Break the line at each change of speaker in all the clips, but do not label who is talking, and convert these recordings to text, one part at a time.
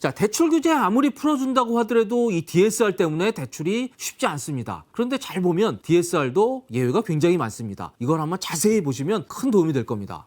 자, 대출 규제 아무리 풀어준다고 하더라도 이 DSR 때문에 대출이 쉽지 않습니다. 그런데 잘 보면 DSR도 예외가 굉장히 많습니다. 이걸 한번 자세히 보시면 큰 도움이 될 겁니다.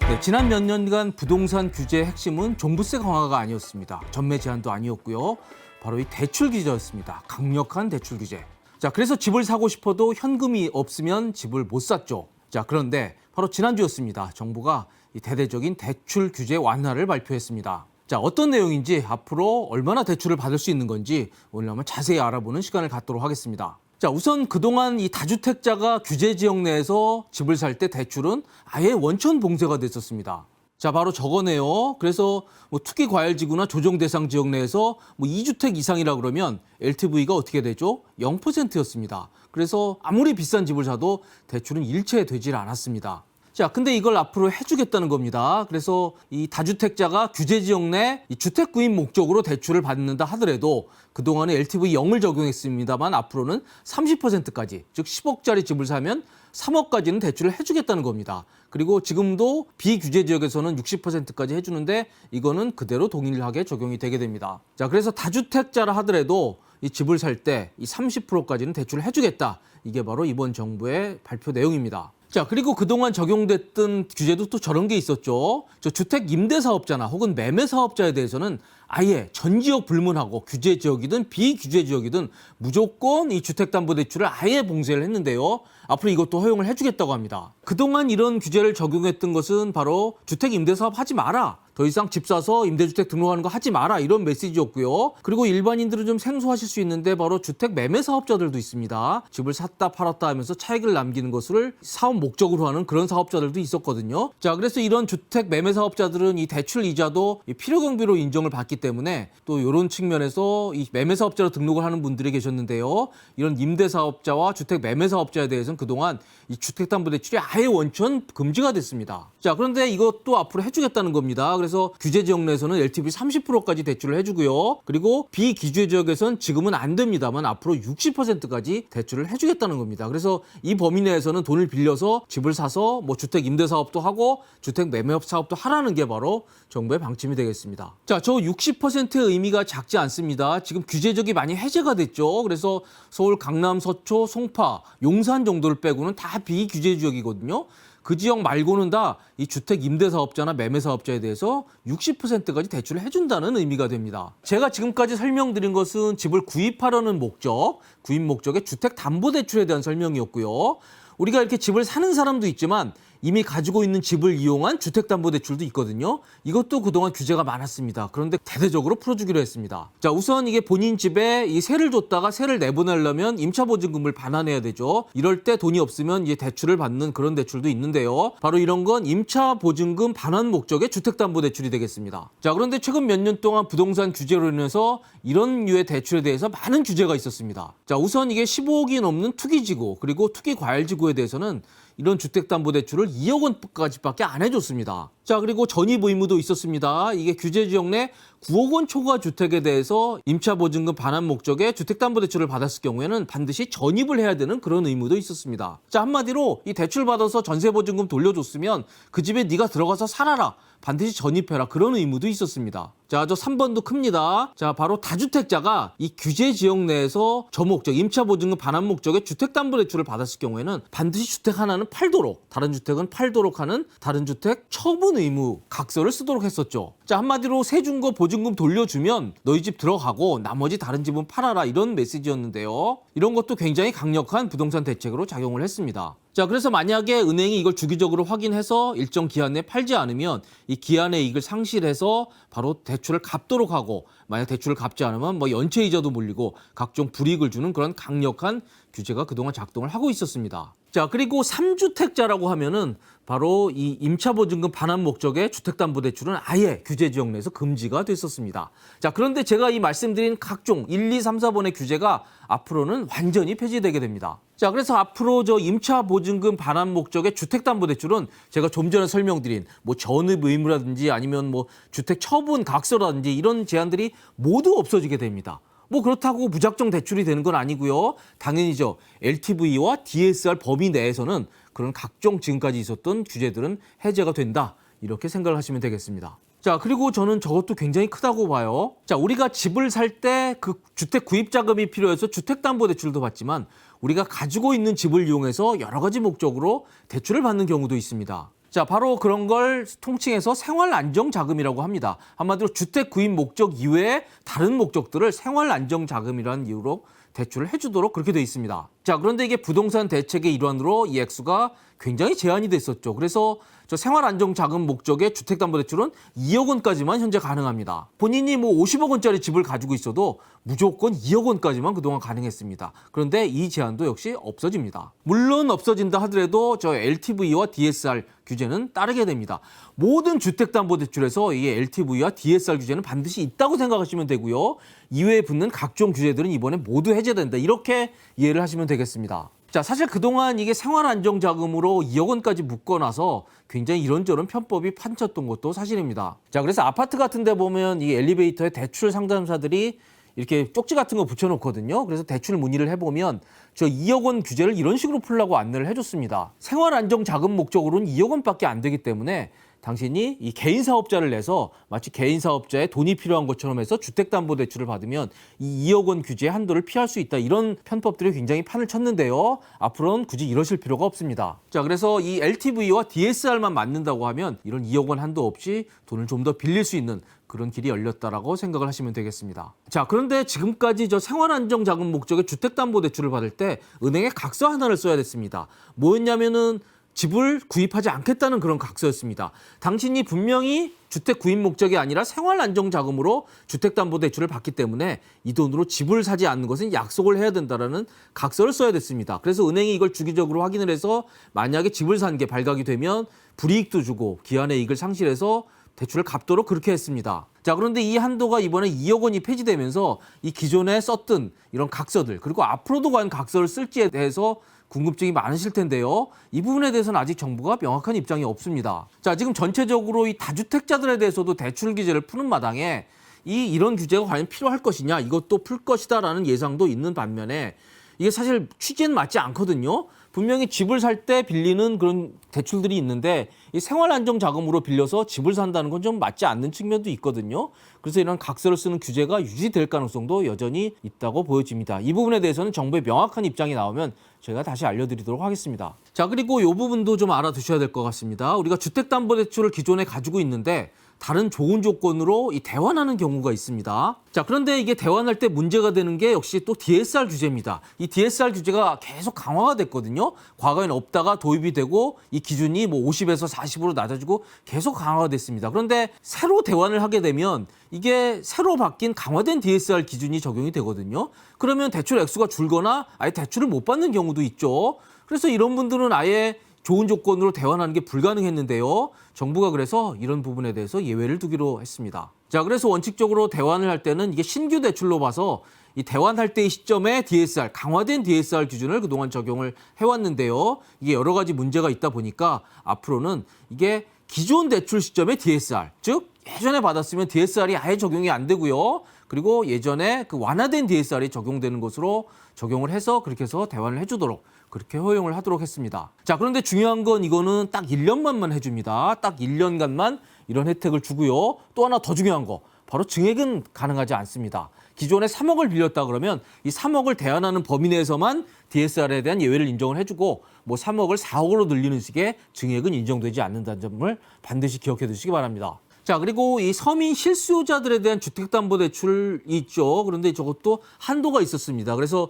네, 지난 몇 년간 부동산 규제의 핵심은 종부세 강화가 아니었습니다. 전매 제한도 아니었고요. 바로 이 대출 규제였습니다. 강력한 대출 규제. 자, 그래서 집을 사고 싶어도 현금이 없으면 집을 못 샀죠. 자, 그런데 바로 지난주였습니다. 정부가 이 대대적인 대출 규제 완화를 발표했습니다. 자, 어떤 내용인지 앞으로 얼마나 대출을 받을 수 있는 건지 오늘 한번 자세히 알아보는 시간을 갖도록 하겠습니다. 자, 우선 그동안 이 다주택자가 규제 지역 내에서 집을 살 때 대출은 아예 원천 봉쇄가 됐었습니다. 자, 바로 저거네요. 그래서 뭐 투기 과열 지구나 조정 대상 지역 내에서 뭐 2주택 이상이라 그러면 LTV가 어떻게 되죠? 0%였습니다. 그래서 아무리 비싼 집을 사도 대출은 일체 되질 않았습니다. 자, 근데 이걸 앞으로 해주겠다는 겁니다. 그래서 이 다주택자가 규제 지역 내이 주택 구입 목적으로 대출을 받는다 하더라도 그동안에 LTV 0을 적용했습니다만 앞으로는 30%까지, 즉 10억짜리 집을 사면 3억까지는 대출을 해주겠다는 겁니다. 그리고 지금도 비규제 지역에서는 60%까지 해주는데 이거는 그대로 동일하게 적용이 되게 됩니다. 자, 그래서 다주택자라 하더라도 이 집을 살 때 이 30%까지는 대출을 해주겠다. 이게 바로 이번 정부의 발표 내용입니다. 자, 그리고 그동안 적용됐던 규제도 또 저런 게 있었죠. 저 주택 임대 사업자나 혹은 매매 사업자에 대해서는 아예 전 지역 불문하고 규제 지역이든 비규제 지역이든 무조건 이 주택담보대출을 아예 봉쇄를 했는데요. 앞으로 이것도 허용을 해주겠다고 합니다. 그동안 이런 규제를 적용했던 것은 바로 주택 임대 사업 하지 마라. 더 이상 집 사서 임대주택 등록하는 거 하지 마라 이런 메시지였고요. 그리고 일반인들은 좀 생소하실 수 있는데 바로 주택 매매 사업자들도 있습니다. 집을 샀다 팔았다 하면서 차익을 남기는 것을 사업 목적으로 하는 그런 사업자들도 있었거든요. 자, 그래서 이런 주택 매매 사업자들은 이 대출 이자도 이 필요 경비로 인정을 받기 때문에 또 이런 측면에서 이 매매 사업자로 등록을 하는 분들이 계셨는데요. 이런 임대 사업자와 주택 매매 사업자에 대해서는 그동안 이 주택담보대출이 아예 원천 금지가 됐습니다. 자, 그런데 이것도 앞으로 해주겠다는 겁니다. 그래서 규제 지역 내에서는 LTV 30%까지 대출을 해주고요. 그리고 비규제 지역에서는 지금은 안 됩니다만 앞으로 60%까지 대출을 해주겠다는 겁니다. 그래서 이 범위 내에서는 돈을 빌려서 집을 사서 뭐 주택 임대 사업도 하고 주택 매매 사업도 하라는 게 바로 정부의 방침이 되겠습니다. 자, 저 60%의 의미가 작지 않습니다. 지금 규제 지역이 많이 해제가 됐죠. 그래서 서울, 강남, 서초, 송파, 용산 정도를 빼고는 다 비규제 지역이거든요. 그 지역 말고는 다 이 주택 임대 사업자나 매매 사업자에 대해서 60%까지 대출을 해준다는 의미가 됩니다. 제가 지금까지 설명드린 것은 집을 구입하려는 목적, 구입 목적의 주택 담보 대출에 대한 설명이었고요. 우리가 이렇게 집을 사는 사람도 있지만 이미 가지고 있는 집을 이용한 주택담보대출도 있거든요. 이것도 그동안 규제가 많았습니다. 그런데 대대적으로 풀어주기로 했습니다. 자, 우선 이게 본인 집에 이 세를 줬다가 세를 내보내려면 임차보증금을 반환해야 되죠. 이럴 때 돈이 없으면 이제 대출을 받는 그런 대출도 있는데요. 바로 이런 건 임차보증금 반환 목적의 주택담보대출이 되겠습니다. 자, 그런데 최근 몇 년 동안 부동산 규제로 인해서 이런 류의 대출에 대해서 많은 규제가 있었습니다. 자, 우선 이게 15억이 넘는 투기지구 그리고 투기과열지구에 대해서는 이런 주택담보대출을 2억 원까지밖에 안 해줬습니다. 자 그리고 전입 의무도 있었습니다. 이게 규제 지역 내 9억 원 초과 주택에 대해서 임차 보증금 반환 목적의 주택담보대출을 받았을 경우에는 반드시 전입을 해야 되는 그런 의무도 있었습니다. 자 한마디로 이 대출 받아서 전세 보증금 돌려줬으면 그 집에 네가 들어가서 살아라. 반드시 전입해라 그런 의무도 있었습니다. 자, 저 3번도 큽니다. 자, 바로 다주택자가 이 규제 지역 내에서 저 목적, 임차 보증금 반환 목적의 주택담보대출을 받았을 경우에는 반드시 주택 하나는 팔도록, 다른 주택은 팔도록 하는 다른 주택 처분 의무 각서를 쓰도록 했었죠. 자, 한마디로 세준거 보증금 돌려주면 너희 집 들어가고 나머지 다른 집은 팔아라 이런 메시지였는데요. 이런 것도 굉장히 강력한 부동산 대책으로 작용을 했습니다. 자, 그래서 만약에 은행이 이걸 주기적으로 확인해서 일정 기한 내에 팔지 않으면 이 기한의 이익을 상실해서 바로 대출을 갚도록 하고 만약 대출을 갚지 않으면 뭐 연체 이자도 물리고 각종 불이익을 주는 그런 강력한 규제가 그동안 작동을 하고 있었습니다. 자, 그리고 3주택자라고 하면은 바로 이 임차 보증금 반환 목적의 주택담보대출은 아예 규제 지역 내에서 금지가 됐었습니다. 자, 그런데 제가 이 말씀드린 각종 1, 2, 3, 4번의 규제가 앞으로는 완전히 폐지되게 됩니다. 자, 그래서 앞으로 저 임차 보증금 반환 목적의 주택담보대출은 제가 좀 전에 설명드린 뭐 전입 의무라든지 아니면 뭐 주택 처분 각서라든지 이런 제한들이 모두 없어지게 됩니다. 뭐 그렇다고 무작정 대출이 되는 건 아니고요. 당연히죠. LTV와 DSR 범위 내에서는 그런 각종 지금까지 있었던 규제들은 해제가 된다. 이렇게 생각을 하시면 되겠습니다. 자, 그리고 저는 저것도 굉장히 크다고 봐요. 자, 우리가 집을 살 때 그 주택 구입 자금이 필요해서 주택담보대출도 받지만 우리가 가지고 있는 집을 이용해서 여러 가지 목적으로 대출을 받는 경우도 있습니다. 자, 바로 그런 걸 통칭해서 생활 안정 자금이라고 합니다. 한마디로 주택 구입 목적 이외에 다른 목적들을 생활 안정 자금이라는 이유로 대출을 해주도록 그렇게 돼 있습니다. 자, 그런데 이게 부동산 대책의 일환으로 이 액수가 굉장히 제한이 됐었죠. 그래서 저 생활 안정 자금 목적의 주택담보대출은 2억 원까지만 현재 가능합니다. 본인이 뭐 50억 원짜리 집을 가지고 있어도 무조건 2억 원까지만 그동안 가능했습니다. 그런데 이 제한도 역시 없어집니다. 물론 없어진다 하더라도 저 LTV와 DSR 규제는 따르게 됩니다. 모든 주택담보대출에서 이 LTV와 DSR 규제는 반드시 있다고 생각하시면 되고요. 이외에 붙는 각종 규제들은 이번에 모두 해제된다. 이렇게 이해를 하시면 되겠습니다. 자, 사실 그동안 이게 생활 안정 자금으로 2억 원까지 묶어놔서 굉장히 이런저런 편법이 판쳤던 것도 사실입니다. 자, 그래서 아파트 같은 데 보면 이 엘리베이터에 대출 상담사들이 이렇게 쪽지 같은 거 붙여놓거든요. 그래서 대출 문의를 해보면 저 2억 원 규제를 이런 식으로 풀라고 안내를 해줬습니다. 생활 안정 자금 목적으로는 2억 원밖에 안 되기 때문에 당신이 이 개인 사업자를 내서 마치 개인 사업자의 돈이 필요한 것처럼 해서 주택담보대출을 받으면 이 2억 원 규제의 한도를 피할 수 있다. 이런 편법들이 굉장히 판을 쳤는데요. 앞으로는 굳이 이러실 필요가 없습니다. 자, 그래서 이 LTV와 DSR만 맞는다고 하면 이런 2억 원 한도 없이 돈을 좀 더 빌릴 수 있는 그런 길이 열렸다라고 생각을 하시면 되겠습니다. 자, 그런데 지금까지 저 생활안정자금 목적의 주택담보대출을 받을 때 은행에 각서 하나를 써야 됐습니다. 뭐였냐면은 집을 구입하지 않겠다는 그런 각서였습니다. 당신이 분명히 주택 구입 목적이 아니라 생활 안정 자금으로 주택담보대출을 받기 때문에 이 돈으로 집을 사지 않는 것은 약속을 해야 된다라는 각서를 써야 됐습니다. 그래서 은행이 이걸 주기적으로 확인을 해서 만약에 집을 산 게 발각이 되면 불이익도 주고 기한의 이익을 상실해서 대출을 갚도록 그렇게 했습니다. 자, 그런데 이 한도가 이번에 2억 원이 폐지되면서 이 기존에 썼던 이런 각서들 그리고 앞으로도 과연 각서를 쓸지에 대해서 궁금증이 많으실 텐데요. 이 부분에 대해서는 아직 정부가 명확한 입장이 없습니다. 자, 지금 전체적으로 이 다주택자들에 대해서도 대출 규제를 푸는 마당에 이 이런 규제가 과연 필요할 것이냐 이것도 풀 것이다라는 예상도 있는 반면에 이게 사실 취지는 맞지 않거든요. 분명히 집을 살 때 빌리는 그런 대출들이 있는데 이 생활 안정 자금으로 빌려서 집을 산다는 건 좀 맞지 않는 측면도 있거든요. 그래서 이런 각서를 쓰는 규제가 유지될 가능성도 여전히 있다고 보여집니다. 이 부분에 대해서는 정부의 명확한 입장이 나오면 제가 다시 알려드리도록 하겠습니다. 자 그리고 이 부분도 좀 알아두셔야 될 것 같습니다. 우리가 주택담보대출을 기존에 가지고 있는데 다른 좋은 조건으로 이 대환하는 경우가 있습니다. 자, 그런데 이게 대환할 때 문제가 되는 게 역시 또 DSR 규제입니다. 이 DSR 규제가 계속 강화가 됐거든요. 과거에는 없다가 도입이 되고 이 기준이 뭐 50에서 40으로 낮아지고 계속 강화가 됐습니다. 그런데 새로 대환을 하게 되면 이게 새로 바뀐 강화된 DSR 기준이 적용이 되거든요. 그러면 대출 액수가 줄거나 아예 대출을 못 받는 경우도 있죠. 그래서 이런 분들은 아예 좋은 조건으로 대환하는 게 불가능했는데요. 정부가 그래서 이런 부분에 대해서 예외를 두기로 했습니다. 자, 그래서 원칙적으로 대환을 할 때는 이게 신규 대출로 봐서 이 대환할 때의 시점에 DSR, 강화된 DSR 기준을 그동안 적용을 해왔는데요. 이게 여러 가지 문제가 있다 보니까 앞으로는 이게 기존 대출 시점의 DSR, 즉 예전에 받았으면 DSR이 아예 적용이 안 되고요. 그리고 예전에 그 완화된 DSR이 적용되는 것으로 적용을 해서 그렇게 해서 대환을 해주도록 그렇게 허용을 하도록 했습니다. 자, 그런데 중요한 건 이거는 딱 1년만만 해줍니다. 딱 1년간만 이런 혜택을 주고요. 또 하나 더 중요한 거, 바로 증액은 가능하지 않습니다. 기존에 3억을 빌렸다 그러면 이 3억을 대환하는 범위 내에서만 DSR에 대한 예외를 인정을 해주고 뭐 3억을 4억으로 늘리는 식의 증액은 인정되지 않는다는 점을 반드시 기억해 두시기 바랍니다. 자, 그리고 이 서민 실수요자들에 대한 주택담보대출이 있죠. 그런데 저것도 한도가 있었습니다. 그래서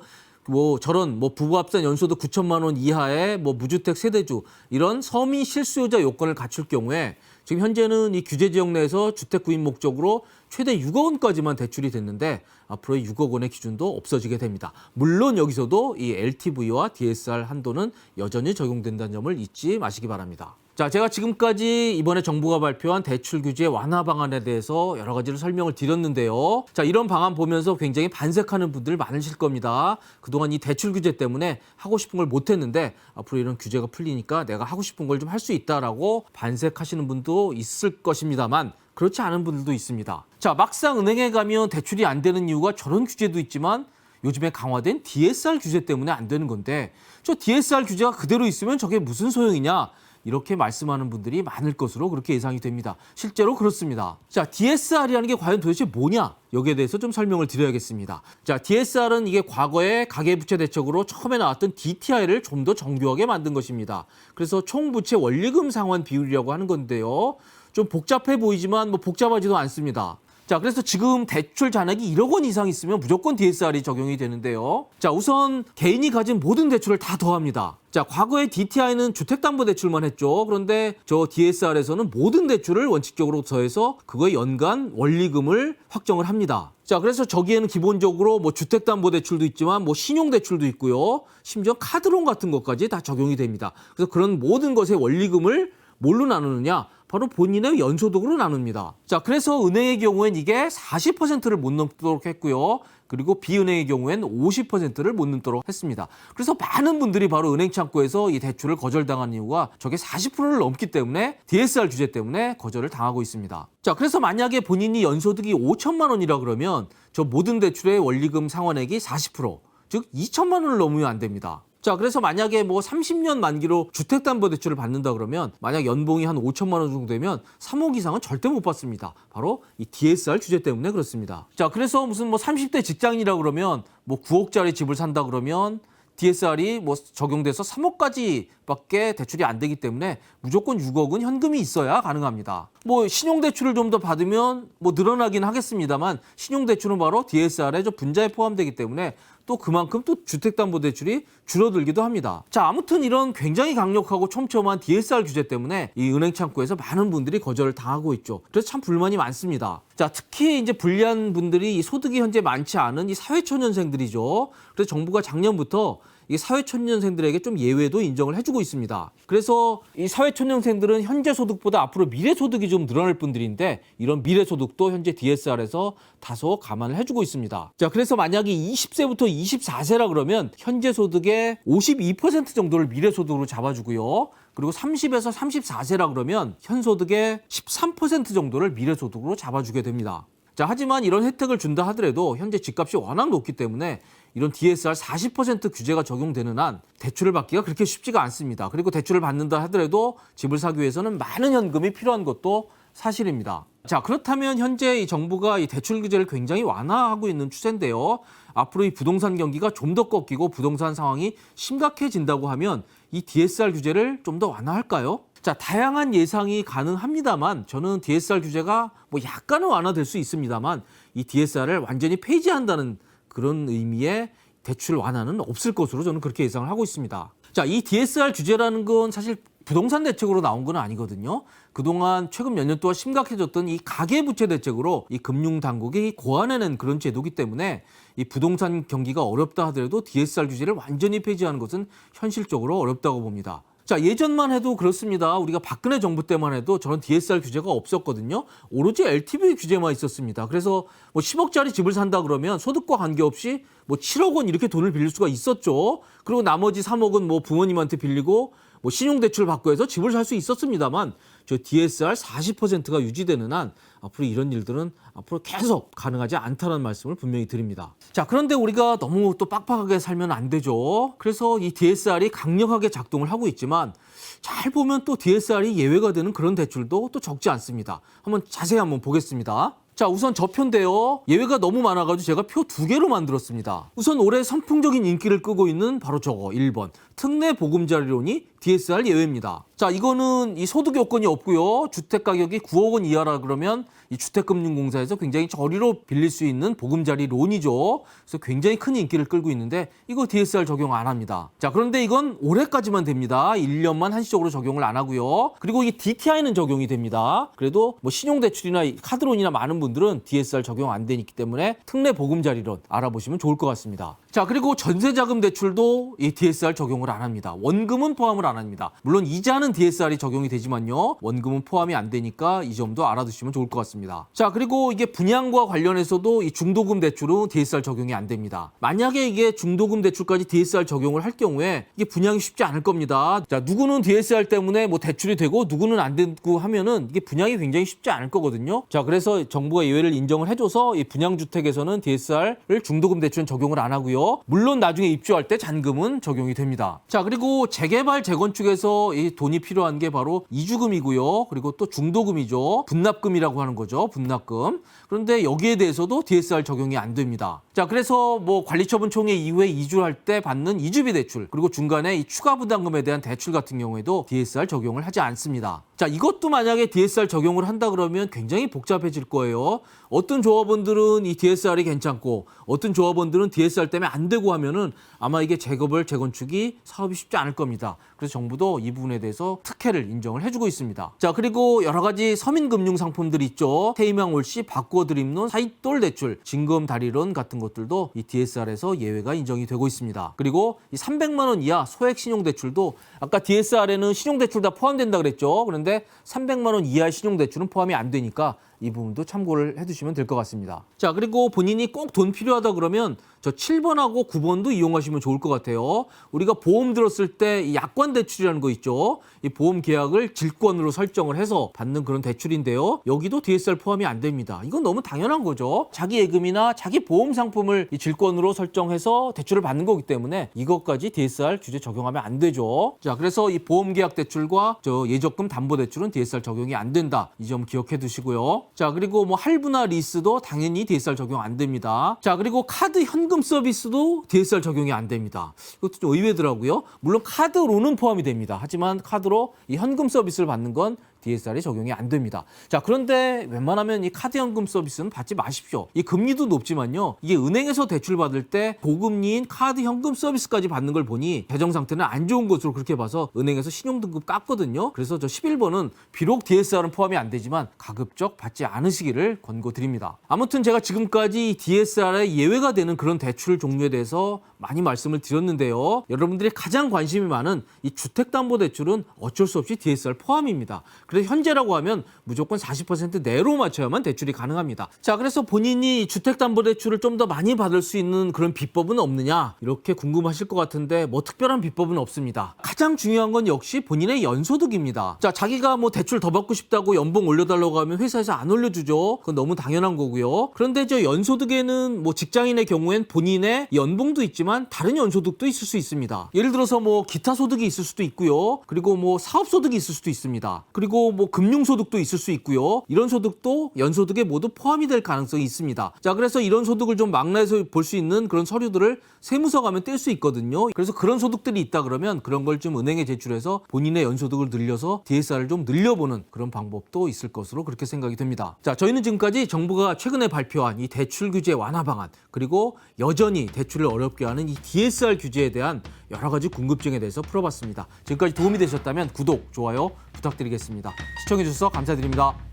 뭐 저런 뭐 부부합산 연소득 9천만 원 이하의 뭐 무주택 세대주 이런 서민 실수요자 요건을 갖출 경우에 지금 현재는 이 규제 지역 내에서 주택 구입 목적으로 최대 6억 원까지만 대출이 됐는데 앞으로 6억 원의 기준도 없어지게 됩니다. 물론 여기서도 이 LTV와 DSR 한도는 여전히 적용된다는 점을 잊지 마시기 바랍니다. 자, 제가 지금까지 이번에 정부가 발표한 대출 규제 완화 방안에 대해서 여러 가지를 설명을 드렸는데요. 자, 이런 방안 보면서 굉장히 반색하는 분들 많으실 겁니다. 그동안 이 대출 규제 때문에 하고 싶은 걸 못 했는데 앞으로 이런 규제가 풀리니까 내가 하고 싶은 걸 좀 할 수 있다라고 반색하시는 분도 있을 것입니다만 그렇지 않은 분들도 있습니다. 자, 막상 은행에 가면 대출이 안 되는 이유가 저런 규제도 있지만 요즘에 강화된 DSR 규제 때문에 안 되는 건데 저 DSR 규제가 그대로 있으면 저게 무슨 소용이냐? 이렇게 말씀하는 분들이 많을 것으로 그렇게 예상이 됩니다. 실제로 그렇습니다. 자, DSR이라는 게 과연 도대체 뭐냐? 여기에 대해서 좀 설명을 드려야겠습니다. 자, DSR은 이게 과거에 가계부채 대책으로 처음에 나왔던 DTI를 좀 더 정교하게 만든 것입니다. 그래서 총부채 원리금 상환 비율이라고 하는 건데요. 좀 복잡해 보이지만 뭐 복잡하지도 않습니다. 자, 그래서 지금 대출 잔액이 1억 원 이상 있으면 무조건 DSR이 적용이 되는데요. 자, 우선 개인이 가진 모든 대출을 다 더합니다. 자, 과거에 DTI는 주택담보대출만 했죠. 그런데 저 DSR에서는 모든 대출을 원칙적으로 더해서 그거의 연간 원리금을 확정을 합니다. 자, 그래서 저기에는 기본적으로 뭐 주택담보대출도 있지만 뭐 신용대출도 있고요. 심지어 카드론 같은 것까지 다 적용이 됩니다. 그래서 그런 모든 것의 원리금을 뭘로 나누느냐? 바로 본인의 연소득으로 나눕니다. 자, 그래서 은행의 경우엔 이게 40%를 못 넘도록 했고요. 그리고 비은행의 경우엔 50%를 못 넘도록 했습니다. 그래서 많은 분들이 바로 은행 창구에서 이 대출을 거절당한 이유가 저게 40%를 넘기 때문에 DSR 규제 때문에 거절을 당하고 있습니다. 자, 그래서 만약에 본인이 연소득이 5천만 원이라 그러면 저 모든 대출의 원리금 상환액이 40%, 즉 2천만 원을 넘으면 안 됩니다. 자, 그래서 만약에 뭐 30년 만기로 주택담보대출을 받는다 그러면 만약 연봉이 한 5천만 원 정도 되면 3억 이상은 절대 못 받습니다. 바로 이 DSR 규제 때문에 그렇습니다. 자, 그래서 무슨 뭐 30대 직장이라 그러면 뭐 9억짜리 집을 산다 그러면 DSR이 뭐 적용돼서 3억까지밖에 대출이 안 되기 때문에 무조건 6억은 현금이 있어야 가능합니다. 뭐 신용대출을 좀 더 받으면 뭐 늘어나긴 하겠습니다만 신용대출은 바로 DSR에 저 분자에 포함되기 때문에 또 그만큼 또 주택담보대출이 줄어들기도 합니다. 자, 아무튼 이런 굉장히 강력하고 촘촘한 DSR 규제 때문에 이 은행 창구에서 많은 분들이 거절을 당하고 있죠. 그래서 참 불만이 많습니다. 자, 특히 이제 불리한 분들이 이 소득이 현재 많지 않은 이 사회초년생들이죠. 그래서 정부가 작년부터 이 사회초년생들에게 좀 예외도 인정을 해주고 있습니다. 그래서 이 사회초년생들은 현재 소득보다 앞으로 미래 소득이 좀 늘어날 분들인데 이런 미래 소득도 현재 DSR에서 다소 감안을 해주고 있습니다. 자, 그래서 만약에 20세부터 24세라 그러면 현재 소득의 52% 정도를 미래 소득으로 잡아주고요. 그리고 30에서 34세라 그러면 현 소득의 13% 정도를 미래 소득으로 잡아주게 됩니다. 자, 하지만 이런 혜택을 준다 하더라도 현재 집값이 워낙 높기 때문에 이런 DSR 40% 규제가 적용되는 한 대출을 받기가 그렇게 쉽지가 않습니다. 그리고 대출을 받는다 하더라도 집을 사기 위해서는 많은 현금이 필요한 것도 사실입니다. 자, 그렇다면 현재 이 정부가 이 대출 규제를 굉장히 완화하고 있는 추세인데요. 앞으로 이 부동산 경기가 좀 더 꺾이고 부동산 상황이 심각해진다고 하면 이 DSR 규제를 좀 더 완화할까요? 자, 다양한 예상이 가능합니다만 저는 DSR 규제가 뭐 약간은 완화될 수 있습니다만 이 DSR을 완전히 폐지한다는 그런 의미의 대출 완화는 없을 것으로 저는 그렇게 예상을 하고 있습니다. 자, 이 DSR 규제라는 건 사실 부동산 대책으로 나온 건 아니거든요. 그동안 최근 몇 년 동안 심각해졌던 이 가계부채 대책으로 이 금융당국이 고안해낸 그런 제도기 때문에 이 부동산 경기가 어렵다 하더라도 DSR 규제를 완전히 폐지하는 것은 현실적으로 어렵다고 봅니다. 자, 예전만 해도 그렇습니다. 우리가 박근혜 정부 때만 해도 저런 DSR 규제가 없었거든요. 오로지 LTV 규제만 있었습니다. 그래서 뭐 10억짜리 집을 산다 그러면 소득과 관계없이 뭐 7억 원 이렇게 돈을 빌릴 수가 있었죠. 그리고 나머지 3억은 뭐 부모님한테 빌리고 뭐 신용대출 받고 해서 집을 살 수 있었습니다만 저 DSR 40%가 유지되는 한 앞으로 이런 일들은 앞으로 계속 가능하지 않다는 말씀을 분명히 드립니다. 자, 그런데 우리가 너무 또 빡빡하게 살면 안 되죠. 그래서 이 DSR이 강력하게 작동을 하고 있지만 잘 보면 또 DSR이 예외가 되는 그런 대출도 또 적지 않습니다. 한번 자세히 한번 보겠습니다. 자, 우선 저 표인데요. 예외가 너무 많아가지고 제가 표 두 개로 만들었습니다. 우선 올해 선풍적인 인기를 끄고 있는 바로 저거 1번. 특례 보금자리론이 DSR 예외입니다. 자, 이거는 이 소득 요건이 없고요. 주택 가격이 9억 원 이하라 그러면 이 주택금융공사에서 굉장히 저리로 빌릴 수 있는 보금자리 론이죠. 그래서 굉장히 큰 인기를 끌고 있는데 이거 DSR 적용 안 합니다. 자, 그런데 이건 올해까지만 됩니다. 1년만 한시적으로 적용을 안 하고요. 그리고 이 DTI는 적용이 됩니다. 그래도 뭐 신용대출이나 이 카드론이나 많은 분들은 DSR 적용 안 되기 때문에 특례 보금자리론 알아보시면 좋을 것 같습니다. 자, 그리고 전세자금 대출도 이 DSR 적용을 안 합니다. 원금은 포함을 안 합니다. 물론 이자는 DSR이 적용이 되지만요. 원금은 포함이 안 되니까 이 점도 알아두시면 좋을 것 같습니다. 자, 그리고 이게 분양과 관련해서도 이 중도금 대출은 DSR 적용이 안 됩니다. 만약에 이게 중도금 대출까지 DSR 적용을 할 경우에 이게 분양이 쉽지 않을 겁니다. 자, 누구는 DSR 때문에 뭐 대출이 되고 누구는 안 되고 하면은 이게 분양이 굉장히 쉽지 않을 거거든요. 자, 그래서 정부가 예외를 인정을 해줘서 이 분양주택에서는 DSR을 중도금 대출은 적용을 안 하고요. 물론 나중에 입주할 때 잔금은 적용이 됩니다. 자, 그리고 재개발 재건축 재건축에서 이 돈이 필요한 게 바로 이주금이고요. 그리고 또 중도금이죠. 분납금이라고 하는 거죠. 분납금. 그런데 여기에 대해서도 DSR 적용이 안 됩니다. 자, 그래서 뭐 관리처분총회 이후에 이주할 때 받는 이주비 대출 그리고 중간에 이 추가 부담금에 대한 대출 같은 경우에도 DSR 적용을 하지 않습니다. 자, 이것도 만약에 DSR 적용을 한다 그러면 굉장히 복잡해질 거예요. 어떤 조합원들은 이 DSR이 괜찮고 어떤 조합원들은 DSR 때문에 안 되고 하면은 아마 이게 재건을 재건축이 사업이 쉽지 않을 겁니다. 그래서 정부도 이 부분에 대해서 특혜를 인정을 해주고 있습니다. 자 그리고 여러 가지 서민금융 상품들이 있죠. 태희망 올시 바꿔 드림론 사이돌 대출, 진금 다리론 같은 것들도 이 DSR에서 예외가 인정이 되고 있습니다. 그리고 이 300만 원 이하 소액 신용 대출도 아까 DSR에는 신용 대출 다 포함된다 그랬죠. 그런데 300만 원 이하 신용 대출은 포함이 안 되니까 이 부분도 참고를 해두시면 될 것 같습니다. 자, 그리고 본인이 꼭 돈 필요하다 그러면 저 7번하고 9번도 이용하시면 좋을 것 같아요. 우리가 보험 들었을 때 이 약관 대출이라는 거 있죠. 이 보험 계약을 질권으로 설정을 해서 받는 그런 대출인데요. 여기도 DSR 포함이 안 됩니다. 이건 너무 당연한 거죠. 자기 예금이나 자기 보험 상품을 이 질권으로 설정해서 대출을 받는 거기 때문에 이것까지 DSR 규제 적용하면 안 되죠. 자, 그래서 이 보험 계약 대출과 저 예적금 담보 대출은 DSR 적용이 안 된다. 이 점 기억해 두시고요. 자, 그리고 뭐 할부나 리스도 당연히 DSR 적용 안 됩니다. 자, 그리고 카드 현금 서비스도 DSR 적용이 안 됩니다. 이것도 좀 의외더라고요. 물론 카드로는 포함이 됩니다. 하지만 카드로 이 현금 서비스를 받는 건 DSR이 적용이 안 됩니다. 자, 그런데 웬만하면 이 카드 현금 서비스는 받지 마십시오. 이 금리도 높지만요. 이게 은행에서 대출 받을 때 고금리인 카드 현금 서비스까지 받는 걸 보니 재정 상태는 안 좋은 것으로 그렇게 봐서 은행에서 신용 등급 깎거든요. 그래서 저 11번은 비록 DSR은 포함이 안 되지만 가급적 받지 않으시기를 권고드립니다. 아무튼 제가 지금까지 DSR에 예외가 되는 그런 대출 종류에 대해서 많이 말씀을 드렸는데요. 여러분들이 가장 관심이 많은 이 주택담보대출은 어쩔 수 없이 DSR 포함입니다. 그래서 현재라고 하면 무조건 40% 내로 맞춰야만 대출이 가능합니다. 자, 그래서 본인이 주택담보대출을 좀 더 많이 받을 수 있는 그런 비법은 없느냐 이렇게 궁금하실 것 같은데 뭐 특별한 비법은 없습니다. 가장 중요한 건 역시 본인의 연소득입니다. 자, 자기가 뭐 대출 더 받고 싶다고 연봉 올려달라고 하면 회사에서 안 올려주죠. 그건 너무 당연한 거고요. 그런데 저 연소득에는 뭐 직장인의 경우엔 본인의 연봉도 있지만 다른 연소득도 있을 수 있습니다. 예를 들어서 뭐 기타 소득이 있을 수도 있고요. 그리고 뭐 사업 소득이 있을 수도 있습니다. 그리고 뭐 금융 소득도 있을 수 있고요. 이런 소득도 연소득에 모두 포함이 될 가능성이 있습니다. 자, 그래서 이런 소득을 좀 망라해서 볼 수 있는 그런 서류들을 세무서 가면 뗄 수 있거든요. 그래서 그런 소득들이 있다 그러면 그런 걸 좀 은행에 제출해서 본인의 연소득을 늘려서 DSR을 좀 늘려보는 그런 방법도 있을 것으로 그렇게 생각이 됩니다. 자, 저희는 지금까지 정부가 최근에 발표한 이 대출 규제 완화 방안 그리고 여전히 대출을 어렵게 하는 이 DSR 규제에 대한 여러 가지 궁금증에 대해서 풀어봤습니다. 지금까지 도움이 되셨다면 구독, 좋아요 부탁드리겠습니다. 시청해주셔서 감사드립니다.